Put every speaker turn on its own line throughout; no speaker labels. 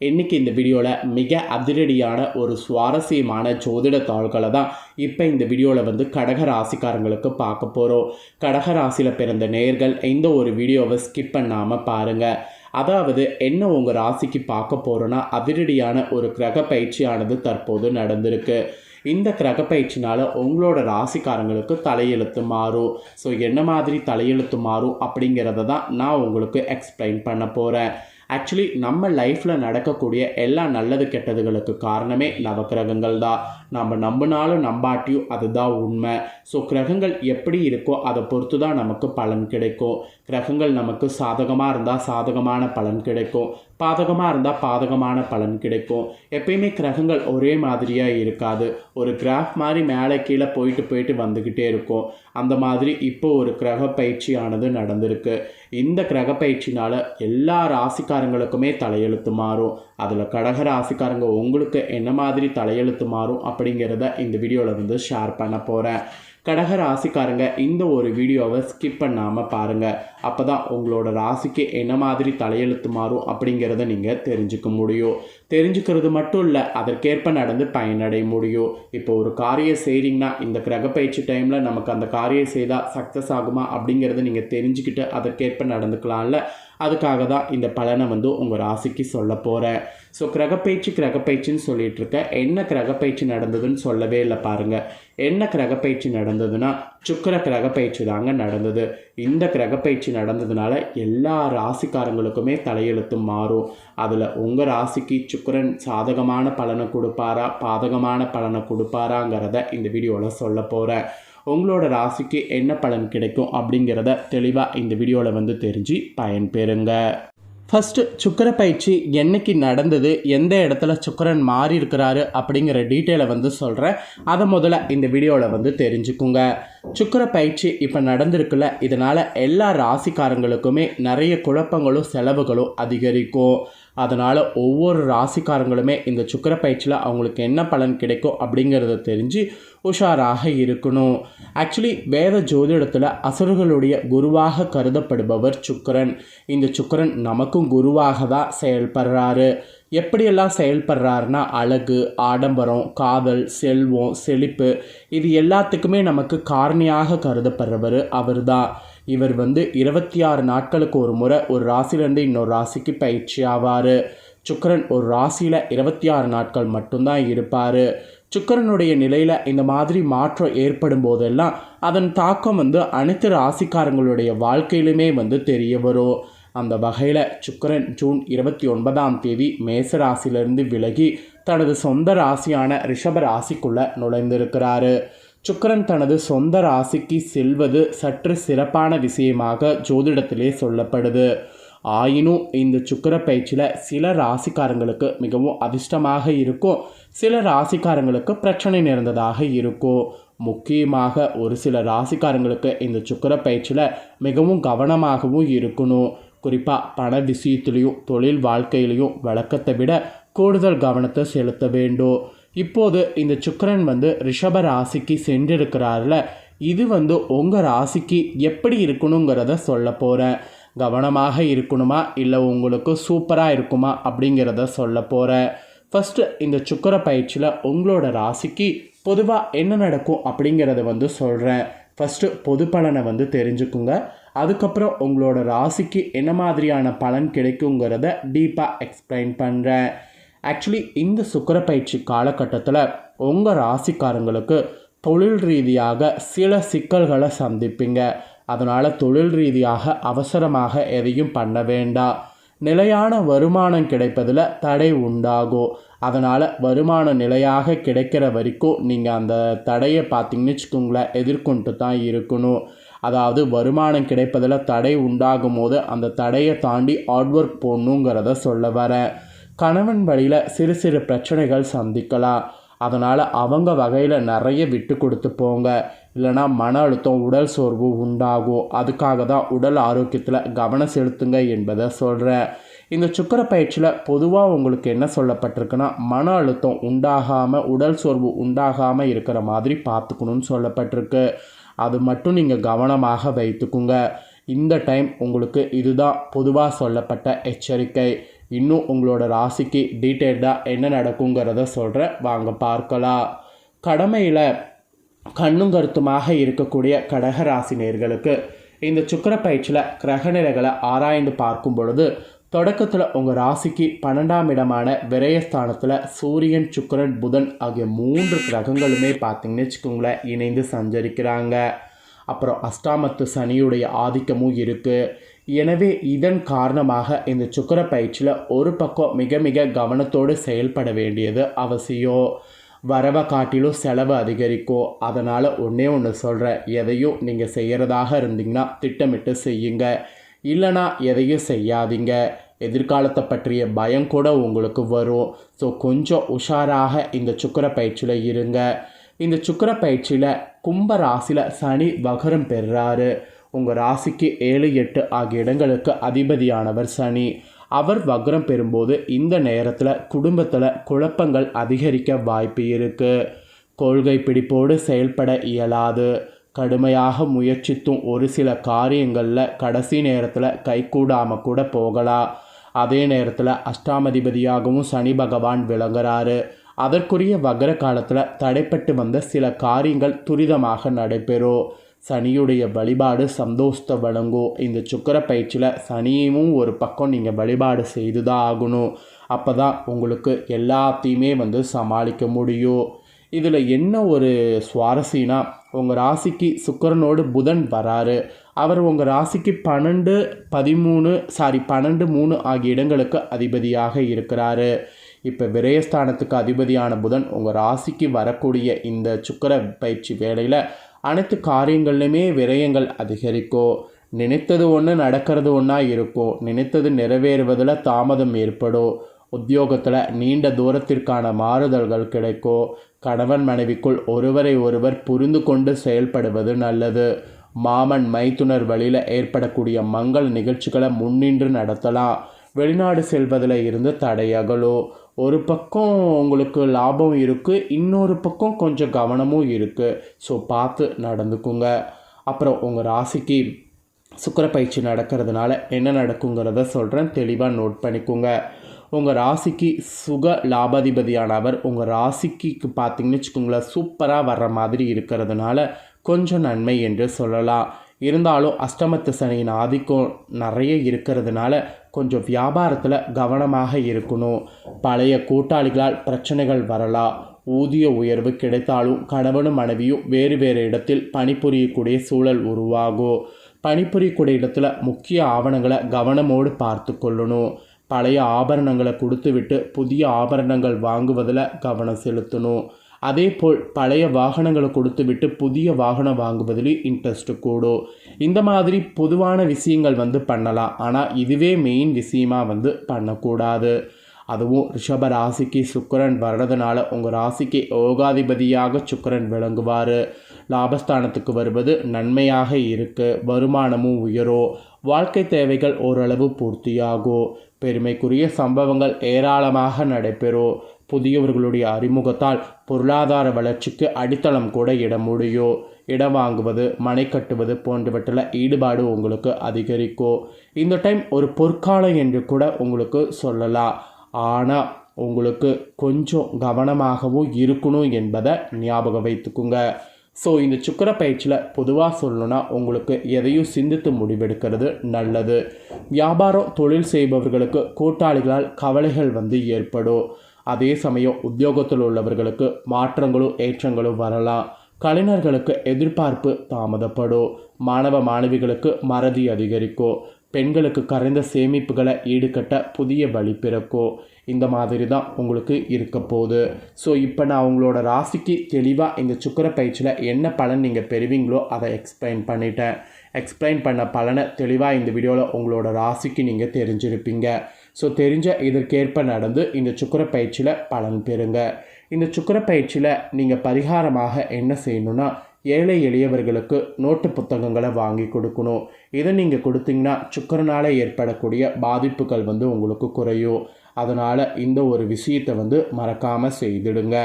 இன்றைக்கி இந்த வீடியோவில் மிக அதிரடியான ஒரு சுவாரஸ்யமான ஜோதிட தாள்களை தான் இப்போ இந்த வீடியோவில் வந்து கடக ராசிக்காரங்களுக்கு பார்க்க போகிறோம் கடக ராசியில் பிறந்த நேர்கள் எந்த ஒரு வீடியோவை ஸ்கிப் பண்ணாமல் பாருங்கள் அதாவது என்ன உங்கள் ராசிக்கு பார்க்க போகிறோன்னா அதிரடியான ஒரு கிரக பயிற்சியானது தற்போது நடந்திருக்கு. இந்த கிரக பயிற்சினால் உங்களோட ராசிக்காரங்களுக்கு தலையெழுத்து மாறும். ஸோ என்ன மாதிரி தலையெழுத்து மாறும் அப்படிங்கிறத தான் நான் உங்களுக்கு எக்ஸ்பிளைன் பண்ண போகிறேன் ஆக்சுவலி நம்ம லைஃப்பில் நடக்கக்கூடிய எல்லா நல்லது கெட்டதுகளுக்கு காரணமே நவக்கிரகங்கள் தான். நம்ம நம்பினாலும் நம்பாட்டியும் அதுதான் உண்மை. ஸோ கிரகங்கள் எப்படி இருக்கோ அதை பொறுத்து தான் நமக்கு பலன் கிடைக்கும். கிரகங்கள் நமக்கு சாதகமாக இருந்தால் சாதகமான பலன் கிடைக்கும். பாதகமாக இருந்தால் பாதகமான பலன் கிடைக்கும். எப்பயுமே கிரகங்கள் ஒரே மாதிரியாக இருக்காது. ஒரு கிராஃப் மாதிரி மேலே கீழே போயிட்டு போயிட்டு வந்துக்கிட்டே இருக்கும். அந்த மாதிரி இப்போ ஒரு கிரக பயிற்சியானது நடந்திருக்கு. இந்த கிரக பயிற்சினால் எல்லா ராசிக்காரங்களுக்குமே தலையெழுத்து மாறும். அதில் கடக ராசிக்காரங்க உங்களுக்கு என்ன மாதிரி தலையெழுத்து மாறும் அப்படிங்கிறத இந்த வீடியோவில் வந்து ஷேர் பண்ண போகிறேன் கடக ராசிக்காரங்க இந்த ஒரு வீடியோவை ஸ்கிப் பண்ணாமல் பாருங்கள் அப்போ தான் உங்களோட ராசிக்கு என்ன மாதிரி தலையெழுத்து மாறும் அப்படிங்கிறத நீங்கள் தெரிஞ்சுக்க முடியும். தெரிஞ்சுக்கிறது மட்டும் இல்லை அதற்கேற்ப நடந்து பயனடைய முடியும். இப்போ ஒரு காரியம் செய்கிறீங்கன்னா இந்த கிரக பயிற்சி டைமில் நமக்கு அந்த காரியம் செய்தால் சக்ஸஸ் ஆகுமா அப்படிங்கிறத நீங்கள் தெரிஞ்சுக்கிட்டு அதற்கேற்ப நடந்துக்கலாம்ல. அதுக்காக தான் இந்த பலனை வந்து உங்கள் ராசிக்கு சொல்ல போகிறேன் ஸோ கிரகப்பயிற்சி கிரகப்பயிற்சின்னு சொல்லிட்டு இருக்க என்ன கிரகப்பயிற்சி நடந்ததுன்னு சொல்லவே இல்லை பாருங்கள் என்ன கிரகப்பயிற்சி நடந்ததுன்னா சுக்கர கிரகப்பயிற்சி தாங்க நடந்தது. இந்த கிரகப்பயிற்சி நடந்ததுனால எல்லா ராசிக்காரங்களுக்குமே தலையெழுத்து மாறும். அதில் உங்கள் ராசிக்கு சுக்கரன் சாதகமான பலனை கொடுப்பாரா பாதகமான பலனை கொடுப்பாராங்கிறத இந்த வீடியோவில் சொல்ல போகிறேன் உங்களோட ராசிக்கு என்ன பலன் கிடைக்கும் அப்படிங்கிறத தெளிவாக இந்த வீடியோவில் வந்து தெரிஞ்சு பயன்பெறுங்க. ஃபஸ்ட்டு சுக்கர பயிற்சி என்னைக்கு நடந்தது எந்த இடத்துல சுக்கரன் மாறி இருக்கிறாரு அப்படிங்கிற டீட்டெயிலை வந்து சொல்கிறேன் அதை முதல்ல இந்த வீடியோவில் வந்து தெரிஞ்சுக்குங்க. சுக்கர பயிற்சி இப்போ நடந்திருக்குல்ல இதனால் எல்லா ராசிக்காரங்களுக்குமே நிறைய குழப்பங்களும் செலவுகளும் அதிகரிக்கும். அதனால் ஒவ்வொரு ராசிக்காரங்களுமே இந்த சுக்கர பயிற்சியில் அவங்களுக்கு என்ன பலன் கிடைக்கும் அப்படிங்கிறத தெரிஞ்சு உஷாராக இருக்கணும். ஆக்சுவலி வேத ஜோதிடத்தில் அசுரர்களுடைய குருவாக கருதப்படுபவர் சுக்கரன். இந்த சுக்கரன் நமக்கும் குருவாக தான் செயல்படுறாரு. எப்படியெல்லாம் செயல்படுறாருன்னா அழகு ஆடம்பரம் காதல் செல்வம் செழிப்பு இது எல்லாத்துக்குமே நமக்கு காரணியாக கருதப்படுறவர் அவர் தான் இவர் வந்து இருபத்தி ஆறு நாட்களுக்கு ஒரு முறை ஒரு ராசிலேருந்து இன்னொரு ராசிக்கு பயிற்சி ஆவார். சுக்கரன் ஒரு ராசியில் இருபத்தி ஆறு நாட்கள் மட்டும்தான் இருப்பார். சுக்கரனுடைய நிலையில் இந்த மாதிரி மாற்றம் ஏற்படும் போதெல்லாம் அதன் தாக்கம் வந்து அனைத்து ராசிக்காரங்களுடைய வாழ்க்கையிலுமே வந்து தெரிய வரும். அந்த வகையில் சுக்கரன் ஜூன் இருபத்தி ஒன்பதாம் தேதி மேச ராசியிலிருந்து விலகி தனது சொந்த ராசியான ரிஷப ராசிக்குள்ளே நுழைந்திருக்கிறாரு. சுக்கரன் தனது சொந்த ராசிக்கு செல்வது சற்று சிறப்பான விஷயமாக ஜோதிடத்திலே சொல்லப்படுது. ஆயினும் இந்த சுக்கர பயிற்சியில் சில ராசிக்காரங்களுக்கு மிகவும் அதிர்ஷ்டமாக இருக்கும். சில ராசிக்காரங்களுக்கு பிரச்சனை நிறைந்ததாக இருக்கும். முக்கியமாக ஒரு சில ராசிக்காரங்களுக்கு இந்த சுக்கர பயிற்சியில் மிகவும் கவனமாகவும் இருக்கணும். குறிப்பாக பண விஷயத்துலேயும் தொழில் வாழ்க்கையிலையும் வழக்கத்தை விட கூடுதல் கவனத்தை செலுத்த வேண்டும். இப்போது இந்த சுக்கரன் வந்து ரிஷப ராசிக்கு சென்றிருக்கிறார்ல. இது வந்து உங்கள் ராசிக்கு எப்படி இருக்கணுங்கிறத சொல்ல போகிறேன் கவனமாக இருக்கணுமா? இல்லை உங்களுக்கு சூப்பராக இருக்குமா? அப்படிங்கிறத சொல்ல போகிறேன் ஃபஸ்ட்டு இந்த சுக்கர பயிற்சியில் உங்களோட ராசிக்கு பொதுவாக என்ன நடக்கும் அப்படிங்கிறத வந்து சொல்கிறேன் ஃபஸ்ட்டு பொது பலனை வந்து தெரிஞ்சுக்குங்க. அதுக்கப்புறம் உங்களோட ராசிக்கு என்ன மாதிரியான பலன் கிடைக்குங்கிறத டீப்பாக எக்ஸ்பிளைன் பண்ணுறேன் ஆக்சுவலி இந்த சுக்கர பயிற்சி காலகட்டத்தில் உங்கள் ராசிக்காரங்களுக்கு தொழில் ரீதியாக சில சிக்கல்களை சந்திப்பீங்க. அதனால் தொழில் ரீதியாக அவசரமாக எதையும் பண்ண வேண்டாம் நிலையான வருமானம் கிடைப்பதில் தடை உண்டாகும். அதனால் வருமானம் நிலையாக கிடைக்கிற வரைக்கும் நீங்கள் அந்த தடையை பார்த்தீங்கன்னு வச்சுக்கோங்களேன் எதிர்கொண்டு தான் இருக்கணும். அதாவது வருமானம் கிடைப்பதில் தடை உண்டாகும் போது அந்த தடையை தாண்டி ஹார்ட் ஒர்க் போடணுங்கிறத சொல்ல வரேன். கணவன் வழியில் சிறு சிறு பிரச்சனைகள் சந்திக்கலாம். அதனால் அவங்க வகையில் நிறைய விட்டு கொடுத்து போங்க. இல்லைனா மன அழுத்தம் உடல் சோர்வு உண்டாகும். அதுக்காக தான் உடல் ஆரோக்கியத்தில் கவனம் செலுத்துங்க என்பதை சொல்கிறேன் இந்த சுக்கர பயிற்சியில் பொதுவாக உங்களுக்கு என்ன சொல்லப்பட்டிருக்குன்னா மன அழுத்தம் உண்டாகாமல் உடல் சோர்வு உண்டாகாமல் இருக்கிற மாதிரி பார்த்துக்கணும்னு சொல்லப்பட்டிருக்கு. அது மட்டும் நீங்கள் கவனமாக வைத்துக்குங்க. இந்த டைம் உங்களுக்கு இதுதான் பொதுவாக சொல்லப்பட்ட எச்சரிக்கை. இன்னும் உங்களோட ராசிக்கு டீட்டெயில்டாக என்ன நடக்குங்கிறத சொல்கிறேன் வாங்க பார்க்கலாம். கடமையில் கண்ணும் கருத்துமாக இருக்கக்கூடிய கடக ராசி நேர்களுக்கு இந்த சுக்கர பயிற்சியில் கிரகநிலைகளை ஆராய்ந்து பார்க்கும் பொழுது தொடக்கத்தில் உங்கள் ராசிக்கு பன்னெண்டாம் இடமான விரயஸ்தானத்தில் சூரியன் சுக்கிரன் புதன் ஆகிய மூன்று கிரகங்களுமே பார்த்திங்கன்னு வச்சுக்கோங்களேன் இணைந்து சஞ்சரிக்கிறாங்க. அப்புறம் அஷ்டாமத்து சனியுடைய ஆதிக்கமும் இருக்குது எனவே இதன் காரணமாக இந்த சுக்கர பயிற்சியில் ஒரு பக்கம் மிக மிக கவனத்தோடு செயல்பட வேண்டியது அவசியம். வரவை காட்டிலும் செலவு அதிகரிக்கும். அதனால் ஒன்றே ஒன்று சொல்கிறேன் எதையும் நீங்கள் செய்கிறதாக இருந்தீங்கன்னா திட்டமிட்டு செய்யுங்க. இல்லைனா எதையும் செய்யாதீங்க. எதிர்காலத்தை பற்றிய பயம் கூட உங்களுக்கு வரும். ஸோ கொஞ்சம் உஷாராக இந்த சுக்கர பயிற்சியில் இருங்க. இந்த சுக்கர பயிற்சியில் கும்ப ராசியில் சனி வகரம் பெறுறாரு உங்கள் ராசிக்கு ஏழு எட்டு ஆகிய இடங்களுக்கு அதிபதியானவர் சனி. அவர் வக்ரம் பெறும்போது இந்த நேரத்தில் குடும்பத்தில் குழப்பங்கள் அதிகரிக்க வாய்ப்பு இருக்குது கொள்கை பிடிப்போடு செயல்பட இயலாது. கடுமையாக முயற்சித்தும் ஒரு சில காரியங்களில் கடைசி நேரத்தில் கைகூடாமல் கூட போகலாம். அதே நேரத்தில் அஷ்டாமதிபதியாகவும் சனி பகவான் விளங்குறாரு. அதற்குரிய வக்ர காலத்தில் தடைப்பட்டு வந்த சில காரியங்கள் துரிதமாக நடைபெறும். சனியுடைய வழிபாடு சந்தோஷத்தை வழங்கும். இந்த சுக்கர பயிற்சியில் சனியும் ஒரு பக்கம் நீங்கள் வழிபாடு செய்து தான் ஆகணும். அப்போ தான் உங்களுக்கு எல்லாத்தையுமே வந்து சமாளிக்க முடியும். இதில் என்ன ஒரு சுவாரஸ்யனா உங்கள் ராசிக்கு சுக்கரனோடு புதன் வராரு. அவர் உங்கள் ராசிக்கு பன்னெண்டு பதிமூணு சாரி பன்னெண்டு மூணு ஆகிய இடங்களுக்கு அதிபதியாக இருக்கிறாரு. இப்போ விரயஸ்தானத்துக்கு அதிபதியான புதன் உங்கள் ராசிக்கு வரக்கூடிய இந்த சுக்கர பயிற்சி வேலையில் அனைத்து காரியங்கள்லையுமே விரயங்கள் அதிகரிக்கும் நினைத்தது ஒன்று நடக்கிறது ஒன்றா இருக்கும் நினைத்தது நிறைவேறுவதில் தாமதம் ஏற்படும் உத்தியோகத்தில் நீண்ட தூரத்திற்கான மாறுதல்கள் கிடைக்கும் கணவன் மனைவிக்குள் ஒருவரை ஒருவர் புரிந்து கொண்டு செயல்படுவது நல்லது. மாமன் மைத்துனர் வழியில் ஏற்படக்கூடிய மங்கள் நிகழ்ச்சிகளை முன்னின்று நடத்தலாம். வெளிநாடு செல்வதில் இருந்து தடையகலும் ஒரு பக்கம் உங்களுக்கு லாபம் இருக்குது இன்னொரு பக்கம் கொஞ்சம் கவனமும் இருக்குது ஸோ பார்த்து நடந்துக்குங்க. அப்புறம் உங்கள் ராசிக்கு சுக்கர பயிற்சி நடக்கிறதுனால என்ன நடக்குங்கிறத சொல்கிறேன் தெளிவாக நோட் பண்ணிக்கோங்க. உங்கள் ராசிக்கு சுக லாபாதிபதியானவர் உங்கள் ராசிக்கு பார்த்தீங்கன்னு வச்சுக்கோங்களேன் சூப்பராக வர்ற மாதிரி இருக்கிறதுனால கொஞ்சம் நன்மை என்று சொல்லலாம். இருந்தாலும் அஷ்டமத்து சனியின் ஆதிக்கம் நிறைய இருக்கிறதுனால கொஞ்சம் வியாபாரத்தில் கவனமாக இருக்கணும். பழைய கூட்டாளிகளால் பிரச்சனைகள் வரலாம். ஊதிய உயர்வு கிடைத்தாலும் கணவனும் மனைவியும் வேறு வேறு இடத்தில் பணிபுரியக்கூடிய சூழல் உருவாகும். பணிபுரியக்கூடிய இடத்துல முக்கிய ஆவணங்களை கவனமோடு பார்த்து கொள்ளணும். பழைய ஆபரணங்களை கொடுத்துவிட்டு புதிய ஆபரணங்கள் வாங்குவதில் கவனம் செலுத்தணும். அதே போல் பழைய வாகனங்களை கொடுத்து விட்டு புதிய வாகனம் வாங்குவதில் இன்ட்ரெஸ்ட் கூடும். இந்த மாதிரி பொதுவான விஷயங்கள் வந்து பண்ணலாம். ஆனால் இதுவே மெயின் விஷயமாக வந்து பண்ணக்கூடாது. அதுவும் ரிஷப ராசிக்கு சுக்கரன் வர்றதுனால உங்கள் ராசிக்கு யோகாதிபதியாக சுக்கரன் விளங்குவார். லாபஸ்தானத்துக்கு வருவது நன்மையாக இருக்குது வருமானமும் உயரும். வாழ்க்கை தேவைகள் ஓரளவு பூர்த்தியாகும். பெருமைக்குரிய சம்பவங்கள் ஏராளமாக நடைபெறும். புதியவர்களுடைய அறிமுகத்தால் பொருளாதார வளர்ச்சிக்கு அடித்தளம் கூட இட முடியும் இடம் வாங்குவது மனை கட்டுவது போன்றவற்றில் ஈடுபாடு உங்களுக்கு அதிகரிக்கும் இந்த டைம் ஒரு பொற்காலம் என்று கூட உங்களுக்கு சொல்லலாம். ஆனால் உங்களுக்கு கொஞ்சம் கவனமாகவும் இருக்கணும் என்பதை ஞாபகம் வைத்துக்குங்க. ஸோ இந்த சுக்கர பயிற்சியில் பொதுவாக சொல்லணும்னா உங்களுக்கு எதையும் சிந்தித்து முடிவெடுக்கிறது நல்லது. வியாபாரம் தொழில் செய்பவர்களுக்கு கூட்டாளிகளால் கவலைகள் வந்து ஏற்படும். அதே சமயம் உத்தியோகத்தில் உள்ளவர்களுக்கு மாற்றங்களும் ஏற்றங்களும் வரலாம். கலைஞர்களுக்கு எதிர்பார்ப்பு தாமதப்படும். மாணவ மாணவிகளுக்கு மறதி அதிகரிக்கும். பெண்களுக்கு கரைந்த சேமிப்புகளை ஈடுகட்ட புதிய வழி பிறக்கும். இந்த மாதிரி தான் உங்களுக்கு இருக்க போகுது. ஸோ இப்போ நான் உங்களோட ராசிக்கு தெளிவாக இந்த சுக்கர பயிற்சியில் என்ன பலன் நீங்கள் பெறுவீங்களோ அதை எக்ஸ்பிளைன் பண்ணிட்டேன். எக்ஸ்பிளைன் பண்ண பலனை தெளிவாக இந்த வீடியோவில் உங்களோட ராசிக்கு நீங்கள் தெரிஞ்சிருப்பீங்க. ஸோ தெரிஞ்ச இதற்கேற்ப நடந்து இந்த சுக்கர பயிற்சியில் பலன் பெறுங்க. இந்த சுக்கர பயிற்சியில் நீங்கள் பரிகாரமாக என்ன செய்யணும்னா ஏழை எளியவர்களுக்கு நோட்டு புத்தகங்களை வாங்கி கொடுக்கணும். இதை நீங்கள் கொடுத்தீங்கன்னா சுக்கரனால் ஏற்படக்கூடிய பாதிப்புகள் வந்து உங்களுக்கு குறையும். அதனால் இந்த ஒரு விஷயத்தை வந்து மறக்காமல் செய்திடுங்க.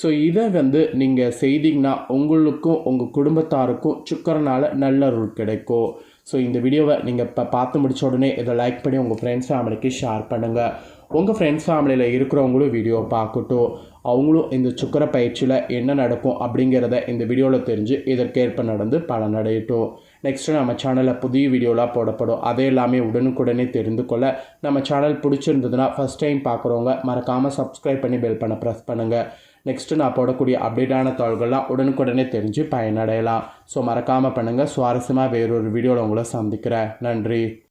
ஸோ இதை வந்து நீங்கள் செய்தீங்கன்னா உங்களுக்கும் உங்கள் குடும்பத்தாருக்கும் சுக்கரனால் நல்ல நல்லருள் கிடைக்கும். ஸோ இந்த வீடியோவை நீங்கள் இப்போ பார்த்து முடிச்ச உடனே இதை லைக் பண்ணி உங்கள் ஃப்ரெண்ட்ஸ் ஃபேமிலிக்கு ஷேர் பண்ணுங்கள் உங்கள் ஃப்ரெண்ட்ஸ் ஃபேமிலியில் இருக்கிறவங்களும் வீடியோ பார்க்கட்டும். அவங்களும் இந்த சுக்கர பயிற்சியில் என்ன நடக்கும் அப்படிங்கிறத இந்த வீடியோவில் தெரிஞ்சு இதற்கேற்ப நடந்து பலனடையட்டும். நெக்ஸ்ட்டு நம்ம சேனலில் புதிய வீடியோலாம் போடப்படும். அதை எல்லாமே உடனுக்குடனே தெரிந்து கொள்ள நம்ம சேனல் பிடிச்சிருந்ததுன்னா ஃபஸ்ட் டைம் பார்க்குறவங்க மறக்காமல் சப்ஸ்கிரைப் பண்ணி பெல் பண்ண ப்ரெஸ் பண்ணுங்கள் நெக்ஸ்ட்டு நான் போடக்கூடிய அப்டேட்டான தகவல்கள்லாம் உடனுக்குடனே தெரிஞ்சு பயனடையலாம். ஸோ மறக்காமல் பண்ணுங்கள் சுவாரஸ்யமாக வேறொரு வீடியோவில் உங்களை சந்திக்கிறேன். நன்றி.